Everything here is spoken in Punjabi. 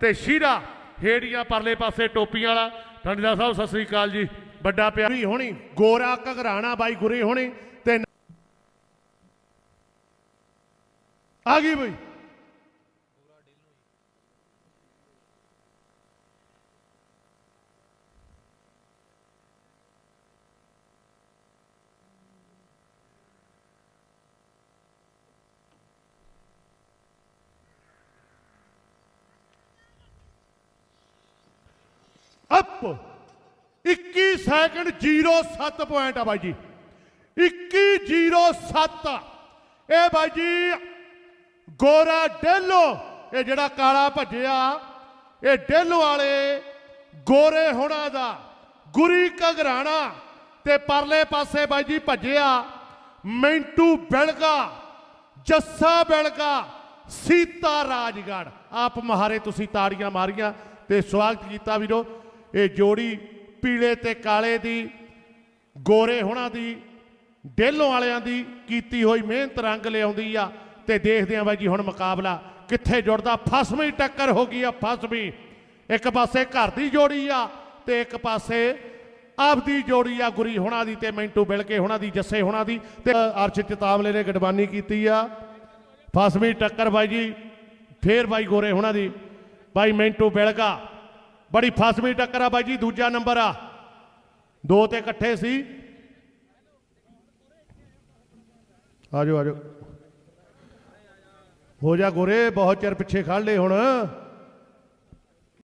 ਤੇ ਸ਼ੀਰਾ ਹੇੜੀਆਂ ਪਰਲੇ ਪਾਸੇ ਟੋਪੀਆਂ ਵਾਲਾ। ਠੰਡਾ ਸਾਹਿਬ, ਸਤਿ ਸ੍ਰੀ ਅਕਾਲ ਜੀ। ਵੱਡਾ ਪਿਆਰ। ਹੋਣੀ, ਗੋਰਾ ਘਗਰਾਣਾ ਬਾਈ ਗੁਰੇ ਹੋਣੀ ਤੇ ਆ ਗਈ ਬਈ। ਅਪ 21 ਸੈਕਿੰਡ 07 ਪੁਆਇੰਟ ਆ ਬਾਈ ਜੀ। 2107 ਇਹ ਬਾਈ ਜੀ ਗੋਰਾ ਡੇਲੋ, ਇਹ ਜਿਹੜਾ ਕਾਲਾ ਭੱਜਿਆ, ਇਹ ਡੇਲੋ ਵਾਲੇ ਗੋਰੇ ਹੋਣਾ ਦਾ ਗੁਰੀ ਘਗਰਾਣਾ ਤੇ ਪਰਲੇ ਪਾਸੇ ਬਾਈ ਜੀ ਭੱਜਿਆ ਮਿੰਟੂ ਬਿਲਗਾ, ਜੱਸਾ ਬਿਲਗਾ, ਸੀਤਾ ਰਾਜਗੜ। ਆਪ ਮਹਾਰੇ ਤੁਸੀਂ ਤਾੜੀਆਂ ਮਾਰੀਆਂ ਤੇ ਸਵਾਗਤ ਕੀਤਾ ਵੀਰੋ। ਇਹ ਜੋੜੀ ਪੀਲੇ ਤੇ ਕਾਲੇ ਦੀ, ਗੋਰੇ ਹੋਣਾ ਦੀ, ਡੇਲੋਂ ਵਾਲਿਆਂ ਦੀ ਕੀਤੀ ਹੋਈ ਮਿਹਨਤ ਰੰਗ ਲਿਆਉਂਦੀ ਆ ਤੇ ਦੇਖਦੇ ਆ ਬਾਈ ਜੀ ਹੁਣ ਮੁਕਾਬਲਾ ਕਿੱਥੇ ਜੁੜਦਾ। ਫਸਵੀਂ ਟੱਕਰ ਹੋ ਗਈ ਆ, ਫਸਵੀਂ। ਇੱਕ ਪਾਸੇ ਘਰ ਦੀ ਜੋੜੀ ਆ ਤੇ ਇੱਕ ਪਾਸੇ ਆਪਦੀ ਜੋੜੀ ਆ ਗੁਰੀ ਹੋਣਾ ਦੀ ਤੇ ਮਿੰਟੂ ਬਿਲਕੇ ਹੋਣਾ ਦੀ, ਜੱਸੇ ਹੋਣਾ ਦੀ ਤੇ ਅਰਸ਼ ਚਤਾਵਲੇ ਨੇ ਗਡਬਾਨੀ ਕੀਤੀ ਆ। ਫਸਵੀਂ ਟੱਕਰ ਬਾਈ ਜੀ, ਫੇਰ ਬਾਈ ਗੋਰੇ ਹੋਣਾ ਦੀ। ਬਾਈ ਮਿੰਟੂ ਬਿਲਕਾ ਬੜੀ ਫਸਵੀਂ ਟੱਕਰ ਆ ਬਾਈ ਜੀ, ਦੂਜਾ ਨੰਬਰ ਆ। ਦੋ ਤੇ ਇਕੱਠੇ ਸੀ। ਆਜੋ ਆਜੋ। ਹੋ ਜਾ ਗੋਰੇ, ਬਹੁਤ ਚਿਰ ਪਿੱਛੇ ਖੜ ਲਏ ਹੁਣ।